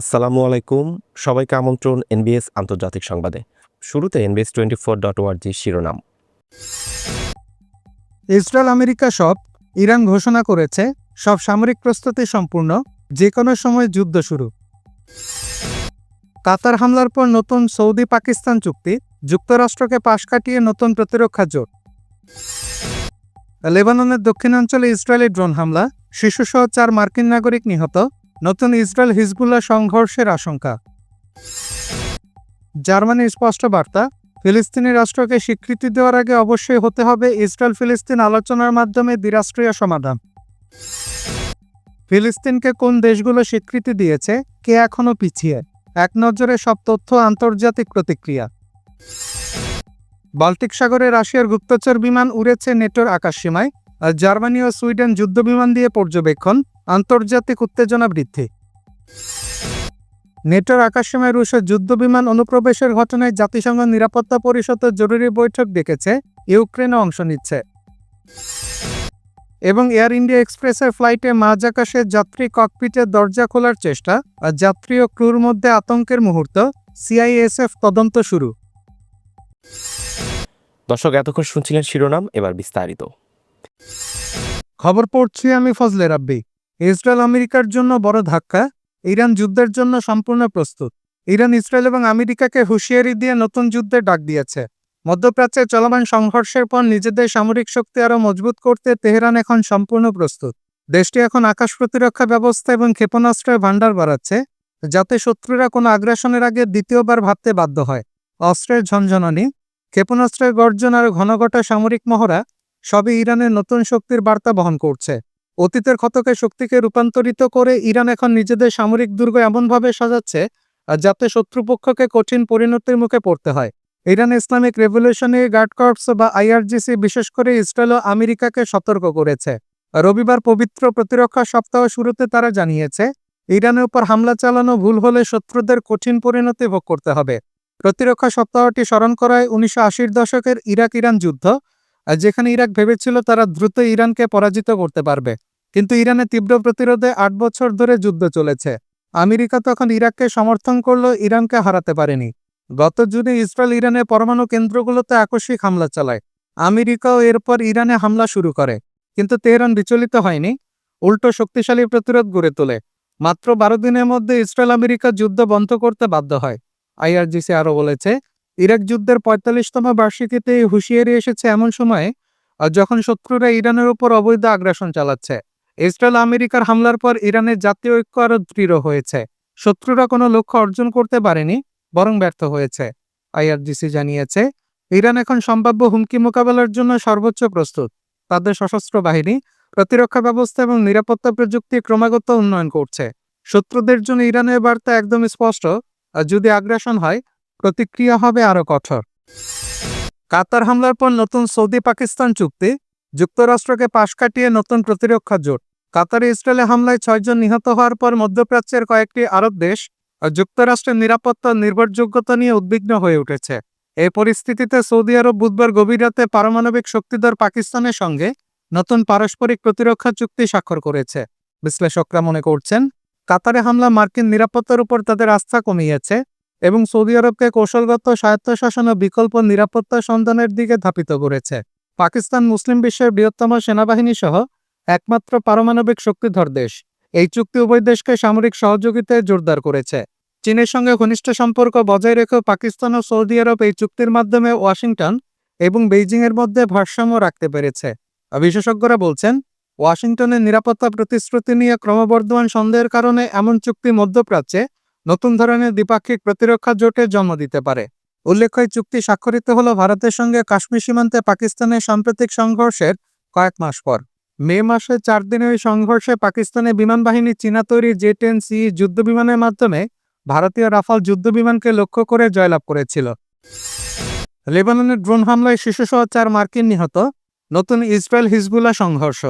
আসসালামু আলাইকুম। সবাইকে আমন্ত্রণ এনবিএস আন্তর্জাতিক সংবাদে। শুরুতে এনবিএস টোয়েন্টি ফোর ডট ওয়ার্জি শিরোনাম। ইসরায়েল, আমেরিকা সব ইরান ঘোষণা করেছে, সব সামরিক প্রস্তুতি সম্পূর্ণ যে কোনো সময় যুদ্ধ শুরু। কাতার হামলার পর নতুন সৌদি পাকিস্তান চুক্তি, যুক্তরাষ্ট্রকে পাশ কাটিয়ে নতুন প্রতিরক্ষা জোট। লেবাননের দক্ষিণাঞ্চলে ইসরায়েলি ড্রোন হামলা, শিশুসহ চার মার্কিন নাগরিক নিহত নতুন ইসরায়েল হিজবুল্লাহ সংঘর্ষের আশঙ্কা। জার্মানির স্পষ্ট বার্তা, ফিলিস্তিনি রাষ্ট্রকে স্বীকৃতি দেওয়ার আগে অবশ্যই হতে হবে ইসরায়েল ফিলিস্তিন আলোচনার মাধ্যমে দ্বিরাষ্ট্রীয় সমাধান। ফিলিস্তিনকে কোন দেশগুলো স্বীকৃতি দিয়েছে, কে এখনও পিছিয়ে, এক নজরে সব তথ্য আন্তর্জাতিক প্রতিক্রিয়া। বাল্টিক সাগরে রাশিয়ার গুপ্তচর বিমান উড়েছে নেটোর আকাশসীমায় জার্মানি ও সুইডেন যুদ্ধবিমান দিয়ে পর্যবেক্ষণ আন্তর্জাতিক উত্তেজনা বৃদ্ধি। নেটোর আকাশসীমায় রুশের যুদ্ধবিমান অনুপ্রবেশের ঘটনায় জাতিসংঘ নিরাপত্তা পরিষদের জরুরি বৈঠক ডেকেছে ইউক্রেনও অংশ নিচ্ছে। এবং এয়ার ইন্ডিয়া এক্সপ্রেসের ফ্লাইটে মাঝ আকাশে যাত্রী ককপিটের দরজা খোলার চেষ্টা আর যাত্রী ও ক্রুর মধ্যে আতঙ্কের মুহূর্ত সিআইএসএফ তদন্ত শুরু। দর্শক এতক্ষণ শুনছিলেন শিরোনাম এবার বিস্তারিত। খবর পড়ছি আমি ফজলে রাব্বি। ইসরায়েল আমেরিকার জন্য বড় ধাক্কা, ইরান যুদ্ধের জন্য সম্পূর্ণ প্রস্তুত। ইরান, ইসরায়েল এবং আমেরিকাকে হুঁশিয়ারি দিয়ে নতুন যুদ্ধে ডাক দিয়েছে। মধ্যপ্রাচ্যে চলমান সংঘর্ষের পর নিজেদের সামরিক শক্তি আরও মজবুত করতে তেহরান এখন সম্পূর্ণ প্রস্তুত। দেশটি এখন আকাশ প্রতিরক্ষা ব্যবস্থা এবং ক্ষেপণাস্ত্রের ভাণ্ডার বাড়াচ্ছে, যাতে শত্রুরা কোনো আগ্রাসনের আগে দ্বিতীয়বার ভাবতে বাধ্য হয়। অস্ত্রের ঝনঝনানি, ক্ষেপণাস্ত্রের গর্জন আর ঘনঘটা সামরিক মহড়া সবই ইরানের নতুন শক্তির বার্তা বহন করছে। অতীতের ক্ষতকে শক্তিকে রূপান্তরিত করে ইরান এখন নিজেদের সামরিক দুর্গ এমনভাবে সাজাচ্ছে যাতে শত্রুপক্ষকে কঠিন পরিণতির মুখে পড়তে হয়। Iran Islamic Revolutionary Guard Corps বা আইআরজিসি বিশেষ করে ইসরায়েল ও আমেরিকাকে সতর্ক করেছে। রবিবার পবিত্র প্রতিরক্ষা সপ্তাহ শুরুতে তারা জানিয়েছে, ইরানের উপর হামলা চালানো ভুল হলে শত্রুদের কঠিন পরিণতি ভোগ করতে হবে। প্রতিরক্ষা সপ্তাহটি স্মরণ করায় উনিশশো আশির দশকের ইরাক ইরান যুদ্ধ যেখানে ইরাক ভেবেছিল তারা দ্রুত ইরানকে পরাজিত করতে পারবে। কিন্তু ইরানের তীব্র প্রতিরোধে আট বছর ধরে যুদ্ধ চলেছে। আমেরিকা তখন ইরাককে সমর্থন করলেও ইরানকে হারাতে পারেনি। গত জুনে ইসরায়েল ইরানের পরমাণু কেন্দ্রগুলোতে আকস্মিক হামলা চালায়। আমেরিকাও এরপর ইরানে হামলা শুরু করে। কিন্তু তেহরান বিচলিত হয়নি। উল্টো শক্তিশালী প্রতিরোধ গড়ে তোলে। মাত্র বারো দিনের মধ্যে ইসরায়েল আমেরিকা যুদ্ধ বন্ধ করতে বাধ্য হয়। আইআরজিসি আরও বলেছে, ইরাক যুদ্ধের পঁয়তাল্লিশতম বার্ষিকীতে হুঁশিয়ারি এসেছে এমন সময়ে, যখন শত্রুরা ইরানের উপর অবৈধ আগ্রাসন চালাচ্ছে। ইসরায়েল আমেরিকার হামলার পর ইরানের জাতীয় ঐক্য আরও দৃঢ় হয়েছে। শত্রুরা কোনো লক্ষ্য অর্জন করতে পারেনি, বরং ব্যর্থ হয়েছে। আইআরজিসি জানিয়েছে, ইরান এখন সম্ভাব্য হুমকি মোকাবেলার জন্য সর্বোচ্চ প্রস্তুত। তাদের সশস্ত্র বাহিনী, প্রতিরক্ষা ব্যবস্থা এবং নিরাপত্তা প্রযুক্তি ক্রমাগত উন্নয়ন করছে। শত্রুদের জন্য ইরানের বার্তা একদম স্পষ্ট, আর যদি আগ্রাসন হয়, প্রতিক্রিয়া হবে আরও কঠোর। কাতার হামলার পর নতুন সৌদি পাকিস্তান চুক্তি যুক্তরাষ্ট্রকে পাশ কাটিয়ে নতুন প্রতিরক্ষা জোট। কাতারে ইসরায়েলে হামলায় ছয়জন নিহত হওয়ার পর মধ্যপ্রাচ্যের কয়েকটি আরব দেশ যুক্তরাষ্ট্রের নিরাপত্তা নির্ভরযোগ্যতা নিয়ে উদ্বিগ্ন হয়ে উঠেছে। এই পরিস্থিতিতে সৌদি আরব বুধবার গভীর রাতে পারমাণবিক শক্তিধর পাকিস্তানের সঙ্গে নতুন পারস্পরিক প্রতিরক্ষা চুক্তি স্বাক্ষর করেছে। বিশ্লেষকরা মনে করছেন, কাতারে হামলা মার্কিন নিরাপত্তার উপর তাদের আস্থা কমিয়েছে এবং সৌদি আরবকে কৌশলগত স্বায়ত্তশাসন ও বিকল্প নিরাপত্তা সন্ধানের দিকে ধাপিত করেছে। পাকিস্তান মুসলিম বিশ্বের বৃহত্তম সেনাবাহিনী সহ একমাত্র পারমাণবিক শক্তিধর দেশ। এই চুক্তি উভয় দেশকে সামরিক সহযোগিতায় জোরদার করেছে। চীনের সঙ্গে ঘনিষ্ঠ সম্পর্ক বজায় রেখেও পাকিস্তান ও সৌদি আরব এই চুক্তির মাধ্যমে ওয়াশিংটন এবং বেইজিংয়ের মধ্যে ভারসাম্য রাখতে পেরেছে। বিশেষজ্ঞরা বলছেন, ওয়াশিংটনের নিরাপত্তা প্রতিশ্রুতি নিয়ে ক্রমবর্ধমান সন্দেহের কারণে এমন চুক্তি মধ্যপ্রাচ্যে নতুন ধরনের দ্বিপাক্ষিক প্রতিরক্ষা জোটে জন্ম দিতে পারে। উল্লেখ্য চুক্তি স্বাক্ষরিত হল ভারতের সঙ্গে কাশ্মীর সীমান্তে পাকিস্তানের সাম্প্রতিক সংঘর্ষের কয়েক মাস পর। মে মাসে চার দিনের ওই সংঘর্ষে পাকিস্তানের বিমান বাহিনী চীনা তৈরি জে টেন সি যুদ্ধবিমানের মাধ্যমে ভারতীয় রাফাল যুদ্ধবিমানকে লক্ষ্য করে জয়লাভ করেছিল। লেবাননের ড্রোন হামলায় শিশুসহ চার মার্কিন নিহত, নতুন ইসরায়েল হিজবুল্লাহ সংঘর্ষ।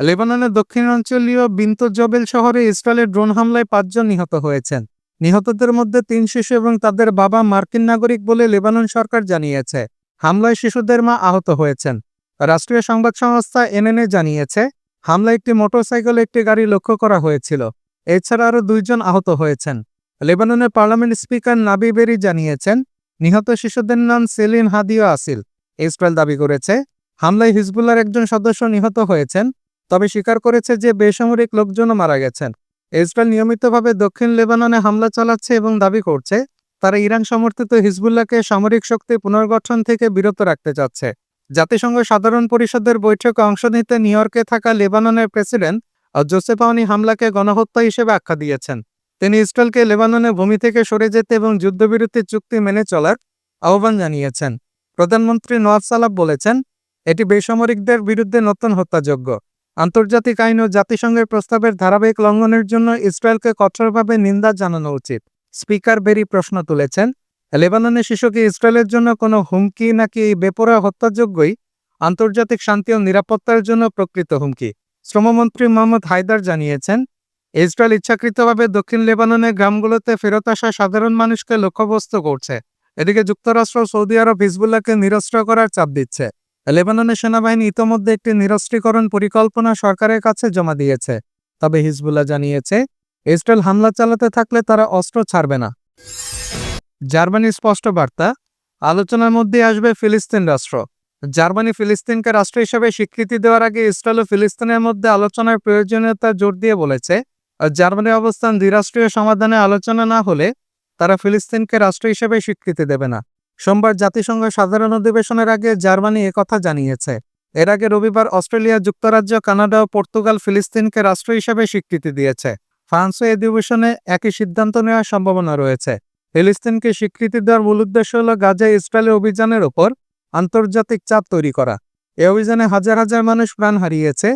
লেবাননের দক্ষিণাঞ্চলীয় বিন্তজবেল শহরে ইসরায়েলের ড্রোন হামলায় পাঁচজন নিহত হয়েছেন। নিহতদের মধ্যে তিন শিশু এবং তাদের বাবা মার্কিন নাগরিক বলে লেবানন সরকার জানিয়েছে। হামলায় শিশুদের মা আহত হয়েছেন। রাষ্ট্রীয় সংবাদ সংস্থা এনএনএ জানিয়েছে, হামলায় একটি মোটরসাইকেল, একটি গাড়ি লক্ষ্য করা হয়েছিল। এছাড়া আরও দুইজন আহত হয়েছেন। লেবাননের পার্লামেন্ট স্পিকার নাবি বেরি জানিয়েছেন, নিহত শিশুদের নাম সেলিন হাদিও আসিল। ইসরায়েল দাবি করেছে, হামলায় হিজবুল্লার একজন সদস্য নিহত হয়েছেন, তবে স্বীকার করেছে যে বেসামরিক লোকজনও মারা গেছেন। ইসরায়েল নিয়মিতভাবে দক্ষিণ লেবাননে হামলা চালাচ্ছে এবং দাবি করছে, তারা ইরান সমর্থিত হিজবুল্লাহকে সামরিক শক্তি পুনর্গঠন থেকে বিরত রাখতে চাচ্ছে। জাতিসংঘ সাধারণ পরিষদের বৈঠকে অংশ নিতে নিউ ইয়র্কে থাকা লেবাননের প্রেসিডেন্ট জোসেফ আওনি হামলাকে গণহত্যা হিসেবে আখ্যা দিয়েছেন। তিনি ইসরায়েলকে লেবাননের ভূমি থেকে সরে যেতে এবং যুদ্ধবিরতি চুক্তি মেনে চলার আহ্বান জানিয়েছেন। প্রধানমন্ত্রী নওয়াজ সালাব বলেছেন, এটি বেসামরিকদের বিরুদ্ধে নতুন হত্যাযোগ্য আন্তর্জাতিক আইন ও জাতিসংঘের প্রস্তাবের ধারাবাহিক লঙ্ঘনের জন্য ইসরায়েলকে কঠোরভাবে নিন্দা জানানো উচিত। স্পিকার বেরি প্রশ্ন তুলেছেন লেবাননের শিশুকে ইসরায়েলের জন্য কোনো হুমকি নাকি এই বেপরোয়া হত্যাযোগ্যই আন্তর্জাতিক শান্তি ও নিরাপত্তার জন্য প্রকৃত হুমকি? শ্রমমন্ত্রী মোহাম্মদ হায়দার জানিয়েছেন, ইসরায়েল ইচ্ছাকৃতভাবে দক্ষিণ লেবাননের গ্রামগুলোতে ফেরত আসা সাধারণ মানুষকে লক্ষ্যবস্তু করছে। এদিকে যুক্তরাষ্ট্র সৌদি আরব হিজবুল্লাহকে নিরস্ত্র করার চাপ দিচ্ছে। লেবাননের সেনাবাহিনী ইতোমধ্যে একটি নিরস্ত্রীকরণ পরিকল্পনা সরকারের কাছে জমা দিয়েছে। তবে হিজবুল্লাহ জানিয়েছে, ইসরায়েল হামলা চালাতে থাকলে তারা অস্ত্র ছাড়বে না। জার্মানির স্পষ্ট বার্তা, আলোচনার মধ্যে আসবে ফিলিস্তিন রাষ্ট্র। জার্মানি ফিলিস্তিনকে রাষ্ট্র হিসেবে স্বীকৃতি দেওয়ার আগে ইসরায়েল ও ফিলিস্তিনের মধ্যে আলোচনার প্রয়োজনীয়তা জোর দিয়ে বলেছে জার্মানির অবস্থান দ্বিরাষ্ট্রীয় সমাধানে আলোচনা না হলে তারা ফিলিস্তিনকে রাষ্ট্র হিসেবে স্বীকৃতি দেবে না। সোমবার জাতিসংঘ সাধারণ অধিবেশনের আগে জার্মানি একথা জানিয়েছে। এর আগে রবিবার অস্ট্রেলিয়া, যুক্তরাজ্য, কানাডা ও পর্তুগাল ফিলিস্তিনকে রাষ্ট্র হিসেবে স্বীকৃতি দিয়েছে। ফ্রান্সও এই অধিবেশনে একই সিদ্ধান্ত নেওয়ার সম্ভাবনা রয়েছে। ফিলিস্তিনকে স্বীকৃতি দেওয়ার মূল উদ্দেশ্য হল গাজায় ইসরায়েলের অভিযানের ওপর আন্তর্জাতিক চাপ তৈরি করা। এ অভিযানে হাজার হাজার মানুষ প্রাণ হারিয়েছে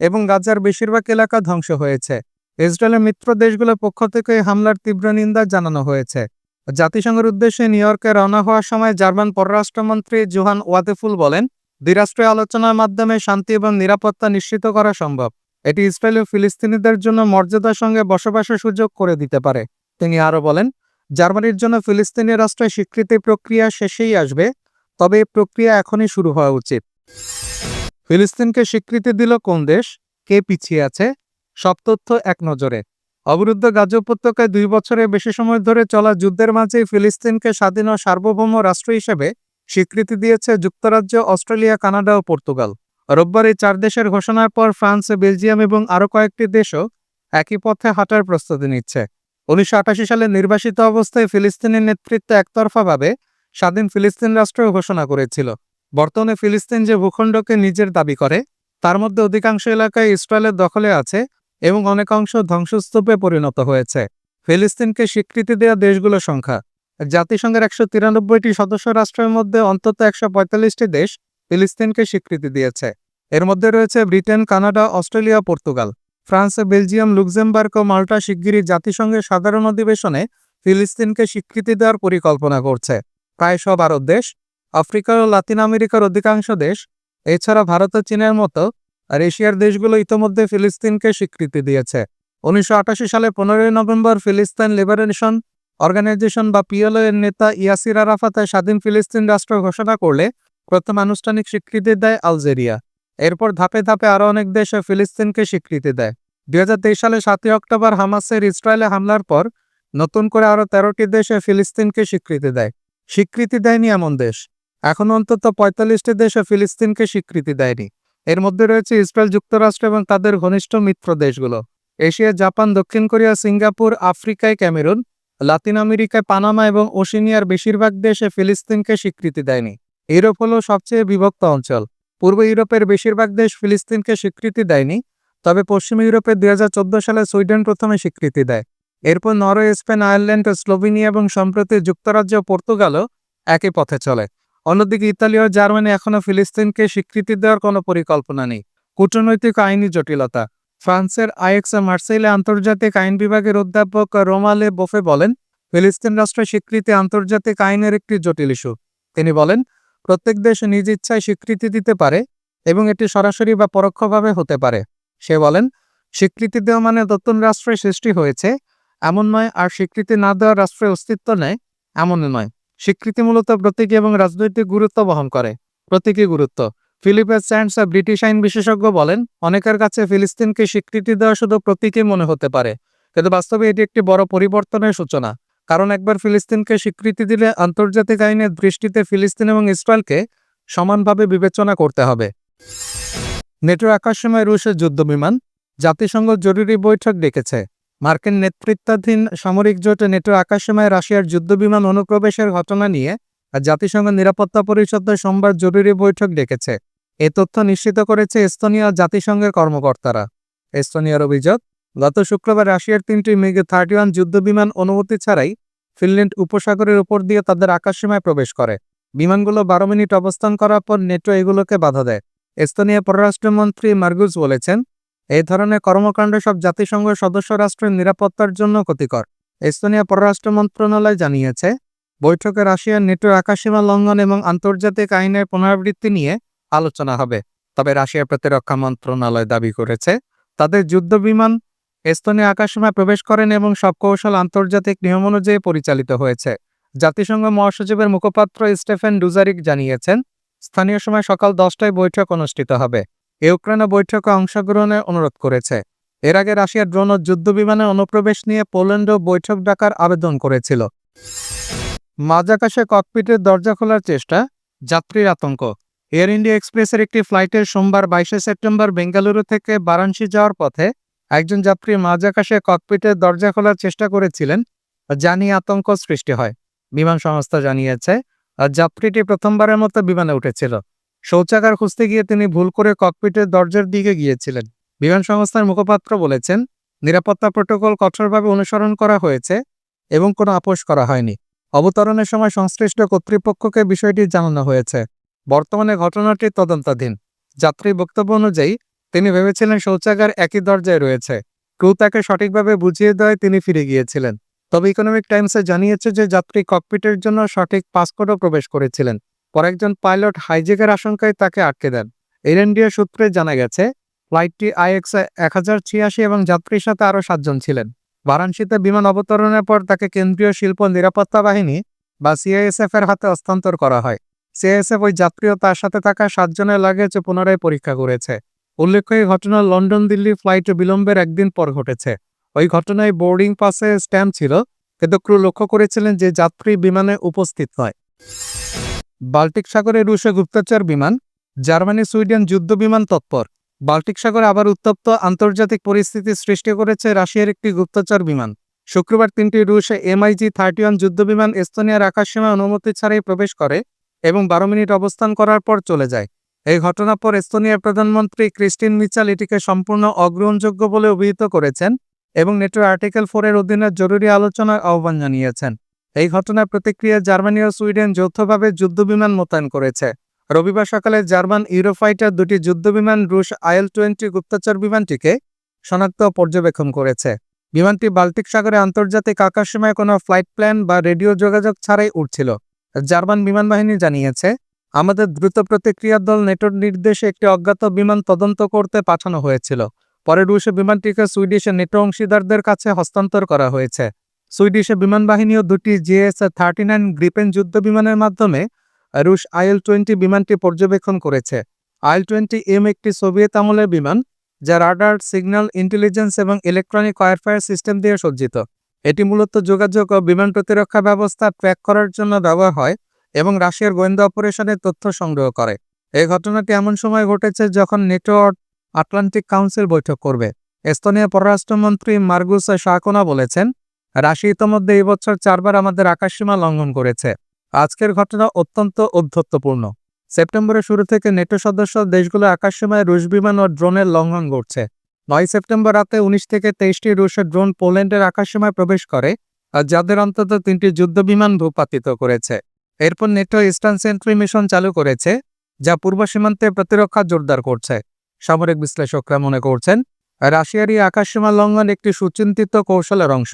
এবং গাজার বেশিরভাগ এলাকা ধ্বংস হয়েছে। ইসরায়েলের মিত্র দেশগুলোর পক্ষ থেকে হামলার তীব্র নিন্দা জানানো হয়েছে। জাতিসংঘের উদ্দেশ্যে নিউ ইয়র্কে রওনা হওয়ার সময় জার্মান পররাষ্ট্রমন্ত্রী জোহান ওয়াতেফুল বলেন, দ্বিরাষ্ট্রীয় আলোচনার মাধ্যমে শান্তি এবং নিরাপত্তা নিশ্চিত করা সম্ভব। এটি ইসরায়েল ও ফিলিস্তিনিদের জন্য মর্যাদার সঙ্গে বসবাসের সুযোগ করে দিতে পারে। তিনি আরও বলেন, জার্মানির জন্য ফিলিস্তিনি রাষ্ট্রের স্বীকৃতি প্রক্রিয়া শেষেই আসবে, তবে এই প্রক্রিয়া এখনই শুরু হওয়া উচিত। ফিলিস্তিনকে স্বীকৃতি দিল কোন দেশ? কে পিছিয়ে আছে? সব তথ্য এক নজরে। অবরুদ্ধ গাজা উপত্যকায় দুই বছরের বেশি সময় ধরে চলা যুদ্ধের মাঝেই ফিলিস্তিনকে স্বাধীন ও সার্বভৌম রাষ্ট্র হিসেবে স্বীকৃতি দিয়েছে যুক্তরাজ্য, অস্ট্রেলিয়া, কানাডা ও পর্তুগাল। রোববার এই চার দেশের ঘোষণার পর ফ্রান্স, বেলজিয়াম এবং আরও কয়েকটি দেশও একই পথে হাঁটার প্রস্তুতি নিচ্ছে। উনিশশো আটাশি সালে নির্বাসিত অবস্থায় ফিলিস্তিনের নেতৃত্ব একতরফাভাবে স্বাধীন ফিলিস্তিন রাষ্ট্র ঘোষণা করেছিল। বর্তমানে ফিলিস্তিন যে ভূখণ্ডকে নিজের দাবি করে, তার মধ্যে অধিকাংশ এলাকায় ইসরায়েলের দখলে আছে এবং অনেকাংশ ধ্বংসস্তূপে পরিণত হয়েছে। ফিলিস্তিনকে স্বীকৃতি দেওয়া দেশগুলোর সংখ্যা। জাতিসংঘের একশো তিরানব্বইটি সদস্য রাষ্ট্রের মধ্যে অন্তত একশো পঁয়তাল্লিশটি দেশ ফিলিস্তিনকে স্বীকৃতি দিয়েছে। এর মধ্যে রয়েছে Britain, Canada, Australia, Portugal. France Belgium, Luxembourg ও মাল্টা শিগগিরই জাতিসংঘের সাধারণ অধিবেশনে ফিলিস্তিনকে স্বীকৃতি দেওয়ার পরিকল্পনা করছে। প্রায় সব আরব দেশ, আফ্রিকা ও লাতিন আমেরিকার অধিকাংশ দেশ, এছাড়া ভারত ও চীনের মতো আর এশিয়ার দেশগুলো ইতোমধ্যে ফিলিস্তিনকে স্বীকৃতি দিয়েছে। উনিশশো আটাশি সালে পনেরোই নভেম্বর ফিলিস্তিন লিবারেশন অর্গানাইজেশন বা পিএলও এর নেতা ইয়াসির আরাফাতে স্বাধীন ফিলিস্তিন রাষ্ট্র ঘোষণা করলে প্রথম আনুষ্ঠানিক স্বীকৃতি দেয় আলজেরিয়া। এরপর ধাপে ধাপে আরও অনেক দেশ ফিলিস্তিনকে স্বীকৃতি দেয়। দুই হাজার তেইশ সালে সাতই অক্টোবর হামাসের ইসরায়েলে হামলার পর নতুন করে আরও তেরোটি দেশে ফিলিস্তিনকে স্বীকৃতি দেয়। স্বীকৃতি দেয়নি এমন দেশ। এখন অন্তত পঁয়তাল্লিশটি দেশে ফিলিস্তিনকে স্বীকৃতি দেয়নি। এর মধ্যে রয়েছে ইসরায়েল যুক্তরাষ্ট্র এবং তাদের ঘনিষ্ঠ মিত্র দেশগুলো। এশিয়া, জাপান, দক্ষিণ কোরিয়া, সিঙ্গাপুর, আফ্রিকায় ক্যামেরুন, লাতিন আমেরিকায় পানামা এবং ওশিনিয়ার বেশিরভাগ দেশে ফিলিস্তিনকে স্বীকৃতি দেয়নি। ইউরোপ হল সবচেয়ে বিভক্ত অঞ্চল। পূর্ব ইউরোপের বেশিরভাগ দেশ ফিলিস্তিনকে স্বীকৃতি দেয়নি, তবে পশ্চিম ইউরোপে দুই হাজার চোদ্দ সালে সুইডেন প্রথমে স্বীকৃতি দেয়। এরপর নরওয়ে, স্পেন, আয়ারল্যান্ড, স্লোভেনিয়া এবং সম্প্রতি যুক্তরাজ্য পর্তুগালও একই পথে চলে। অন্যদিকে ইতালি ও জার্মানি এখনও ফিলিস্তিনকে স্বীকৃতি দেওয়ার কোনো পরিকল্পনা নেই। কূটনৈতিক আইনি জটিলতা। ফ্রান্সের আইএক্সএ মার্সেইলে আন্তর্জাতিক আইন বিভাগের অধ্যাপক রোমালে বোফে বলেন, ফিলিস্তিন রাষ্ট্রের স্বীকৃতি আন্তর্জাতিক আইনের একটি জটিল ইস্যু। তিনি বলেন, প্রত্যেক দেশ নিজ ইচ্ছায় স্বীকৃতি দিতে পারে এবং এটি সরাসরি বা পরোক্ষভাবে হতে পারে। সে বলেন, স্বীকৃতি দেওয়া মানে নতুন রাষ্ট্রের সৃষ্টি হয়েছে। এমন নয়, আর স্বীকৃতি না দেওয়া রাষ্ট্রের অস্তিত্ব নেয় এমন নয়। স্বীকৃতি মূলত প্রতীকী এবং রাজনৈতিক গুরুত্ব বহন করে। প্রতীকী গুরুত্ব। ফিলিপের স্যান্ডস ব্রিটিশ আইন বিশেষজ্ঞ বলেন, অনেকের কাছে ফিলিস্তিনকে স্বীকৃতি দেওয়া শুধু প্রতীকী মনে হতে পারে, কিন্তু বাস্তবে এটি একটি বড় পরিবর্তনের সূচনা। কারণ একবার ফিলিস্তিনকে স্বীকৃতি দিলে আন্তর্জাতিক আইনের দৃষ্টিতে ফিলিস্তিন এবং ইসরায়েলকে সমানভাবে বিবেচনা করতে হবে। নেটোর আকাশসীমায় রুশের যুদ্ধবিমান, জাতিসংঘ জরুরি বৈঠক ডেকেছে। মার্কিন নেতৃত্বাধীন সামরিক জোট নেটোর আকাশসীমায় রাশিয়ার যুদ্ধবিমান অনুপ্রবেশের ঘটনা নিয়ে জাতিসংঘ নিরাপত্তা পরিষদ সোমবার জরুরি বৈঠক ডেকেছে। এ তথ্য নিশ্চিত করেছে এস্তোনিয়া জাতিসংঘের কর্মকর্তারা। এস্তোনিয়ার অভিযোগ, গত শুক্রবার রাশিয়ার তিনটি মিগ থার্টি ওয়ান যুদ্ধবিমান অনুমতি ছাড়াই ফিনল্যান্ড উপসাগরের উপর দিয়ে তাদের আকাশসীমায় প্রবেশ করে। বিমানগুলো বারো মিনিট অবস্থান করার পর নেটো এগুলোকে বাধা দেয়। এস্তোনিয়া পররাষ্ট্রমন্ত্রী মার্গুস বলেছেন এই ধরনের কর্মকাণ্ড সব জাতিসংঘ সদস্য রাষ্ট্রের নিরাপত্তার জন্য ক্ষতিকর, এস্তোনিয়া পররাষ্ট্র মন্ত্রণালয় জানিয়েছে। বৈঠকে রাশিয়ার নেটোর আকাশসীমা লঙ্ঘন এবং আন্তর্জাতিক আইনের পুনরাবৃত্তি নিয়ে আলোচনা হবে। তবে রাশিয়ার প্রতিরক্ষা মন্ত্রণালয় দাবি করেছে, তাদের যুদ্ধবিমান এস্তোনিয়া আকাশসীমায় প্রবেশ করেন এবং সব কৌশল আন্তর্জাতিক নিয়ম অনুযায়ী পরিচালিত হয়েছে। জাতিসংঘ মহাসচিবের মুখপাত্র স্টেফেন ডুজারিক জানিয়েছেন, স্থানীয় সময় সকাল দশটায় বৈঠক অনুষ্ঠিত হবে। ইউক্রেনে বৈঠকে অংশগ্রহণের অনুরোধ করেছে। এর আগে রাশিয়ার ড্রোন ও যুদ্ধবিমানে অনুপ্রবেশ নিয়ে পোল্যান্ডও বৈঠক ডাকার আবেদন করেছিল। মাঝাকাশে ককপিটের দরজা খোলার চেষ্টা, যাত্রীর আতঙ্ক। এয়ার ইন্ডিয়া এক্সপ্রেসের একটি ফ্লাইটের সোমবার বাইশে সেপ্টেম্বর বেঙ্গালুরু থেকে বারাণসী যাওয়ার পথে একজন যাত্রী মাঝাকাশে ককপিটের দরজা খোলার চেষ্টা করেছিলেন নিয়ে আতঙ্ক সৃষ্টি হয়। বিমান সংস্থা জানিয়েছে, যাত্রীটি প্রথমবারের মতো বিমানে উঠেছিল। শৌচাগার খুঁজতে গিয়ে তিনি ভুল করে ককপিটের দরজার দিকে গিয়েছিলেন। বিমান সংস্থার মুখপাত্র বলেছেন, নিরাপত্তা প্রোটোকল কঠোরভাবে অনুসরণ করা হয়েছে এবং কোনো আপোষ করা হয়নি। অবতরণের সময় সংশ্লিষ্ট কর্তৃপক্ষকে বিষয়টি জানানো হয়েছে। বর্তমানে ঘটনাটি তদন্তাধীন। যাত্রী বক্তব্য অনুযায়ী, তিনি ভেবেছিলেন শৌচাগার একই দরজায় রয়েছে। ক্রু তাকে সঠিকভাবে বুঝিয়ে দেওয়ায় তিনি ফিরে গিয়েছিলেন। তবে ইকোনমিক টাইমসে জানিয়েছে যে যাত্রী ককপিটের জন্য সঠিক পাসপোর্টও প্রবেশ করেছিলেন। পর একজন পাইলট হাইজেকের আশঙ্কায় তাকে আটকে দেন। এয়ার ইন্ডিয়া সূত্রে জানা গেছে, ফ্লাইটটি আইএক্স এক হাজার ছিয়াশি এবং যাত্রীর সাথে আরও সাতজন ছিলেন। বারাণসীতে বিমান অবতরণের পর তাকে কেন্দ্রীয় শিল্প নিরাপত্তা বাহিনী বা সিআইএসএফ এর হাতে হস্তান্তর করা হয়। সিআইএসএফ ওই যাত্রী ও তার সাথে থাকা সাতজনের লাগেজ পুনরায় পরীক্ষা করেছে। উল্লেখ্য, এই ঘটনা লন্ডন, দিল্লি ফ্লাইট বিলম্বের একদিন পর ঘটেছে। ওই ঘটনায় বোর্ডিং পাসে স্ট্যাম্প ছিল, কিন্তু ক্রু লক্ষ্য করেছিলেন যে যাত্রী বিমানে উপস্থিত নয়। বাল্টিক সাগরে রুশে গুপ্তচর বিমান, জার্মানি, সুইডেন যুদ্ধ বিমান তৎপর। বাল্টিক সাগরে আবার উত্তপ্ত আন্তর্জাতিক পরিস্থিতি সৃষ্টি করেছে রাশিয়ার একটি গুপ্তচর বিমান। শুক্রবার তিনটি রুশে এমআইজি থার্টি ওয়ান যুদ্ধবিমান এস্তোনিয়ার আকাশসীমা অনুমতি ছাড়াই প্রবেশ করে এবং বারো মিনিট অবস্থান করার পর চলে যায়। এই ঘটনার পর এস্তোনিয়ার প্রধানমন্ত্রী ক্রিস্টিন মিচাল এটিকে সম্পূর্ণ অগ্রহণযোগ্য বলে অভিহিত করেছেন এবং নেটোর আর্টিকেল ফোরের অধীনে জরুরি আলোচনার আহ্বান জানিয়েছেন। এই ঘটনার প্রতিক্রিয়া জার্মানি ও সুইডেন যৌথভাবে যুদ্ধবিমান মোতায়েন করেছে। রবিবার সকালে জার্মান ইউরোফাইটার দুটি যুদ্ধবিমান রুশ আইএল টোয়েন্টি গুপ্তচর বিমানটিকে শনাক্ত পর্যবেক্ষণ করেছে। বিমানটি বাল্টিক সাগরে আন্তর্জাতিক আকাশসীমায় কোনো ফ্লাইট প্ল্যান বা রেডিও যোগাযোগ ছাড়াই উঠছিল জার্মান বিমান বাহিনী জানিয়েছে, আমাদের দ্রুত প্রতিক্রিয়ার দল নেটোর নির্দেশে একটি অজ্ঞাত বিমান তদন্ত করতে পাঠানো হয়েছিল। পরে রুশে বিমানটিকে সুইডিশে নেটো অংশীদারদের কাছে হস্তান্তর করা হয়েছে। সুইডিশে বিমান বাহিনীও দুটি জিএস থার্টি নাইন গ্রিপেন যুদ্ধ বিমানের মাধ্যমে রুশ আইএল টোয়েন্টি বিমানটি পর্যবেক্ষণ করেছে। আইএল টোয়েন্টি এম একটি সোভিয়েত আমলের বিমান, যা রাডার, সিগন্যাল, ইন্টেলিজেন্স এবং ইলেকট্রনিক ওয়ারফেয়ার সিস্টেম দিয়ে সজ্জিত। এটি মূলত যোগাযোগ ও বিমান প্রতিরক্ষা ব্যবস্থা ট্র্যাক করার জন্য ব্যবহার হয় এবং রাশিয়ার গোয়েন্দা অপারেশনের তথ্য সংগ্রহ করে। এই ঘটনাটি এমন সময় ঘটেছে যখন নেটো আটলান্টিক কাউন্সিল বৈঠক করবে। এস্তোনিয়া পররাষ্ট্রমন্ত্রী মার্গুস শাকোনা বলেছেন রাশিয়া ইতোমধ্যে এই বছর চারবার আমাদের আকাশসীমা লঙ্ঘন করেছে। আজকের ঘটনা অত্যন্ত ঔদ্ধত্যপূর্ণ সেপ্টেম্বরের শুরু থেকে নেটো সদস্য দেশগুলো আকাশসীমায় রুশ বিমান ও ড্রোনের লঙ্ঘন ঘটছে। নয় সেপ্টেম্বর রাতে উনিশ থেকে তেইশটি রুশের ড্রোন পোল্যান্ডের আকাশসীমায় প্রবেশ করে, আর যাদের অন্তত তিনটি যুদ্ধবিমান ভূপাতিত করেছে। এরপর নেটো ইস্টার্ন সেন্ট্রি মিশন চালু করেছে, যা পূর্ব সীমান্তে প্রতিরক্ষা জোরদার করছে। সামরিক বিশ্লেষকরা মনে করছেন, রাশিয়ার এই আকাশসীমা লঙ্ঘন একটি সুচিন্তিত কৌশলের অংশ।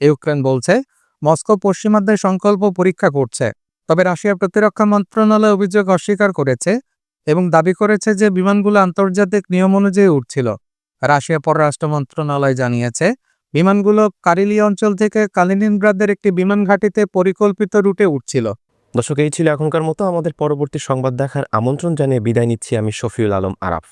ইউক্রেন বলছে, মস্কো পশ্চিমাদের সংকল্প পরীক্ষা করছে, তবে রাশিয়ার প্রতিরক্ষা মন্ত্রণালয় অভিযোগ অস্বীকার করেছে এবং দাবি করেছে যে বিমানগুলো আন্তর্জাতিক নিয়ম অনুযায়ী উঠছিল রাশিয়া পররাষ্ট্র মন্ত্রণালয় জানিয়েছে, বিমানগুলো কারিলি অঞ্চল থেকে কালিনিনগ্রাদের একটি বিমান ঘাঁটিতে পরিকল্পিত রুটে উঠছিল দর্শক, এই ছিল এখনকার মতো। আমাদের পরবর্তী সংবাদ দেখার আমন্ত্রণ জানিয়ে বিদায় নিচ্ছি আমি শফিউল আলম আরাফ।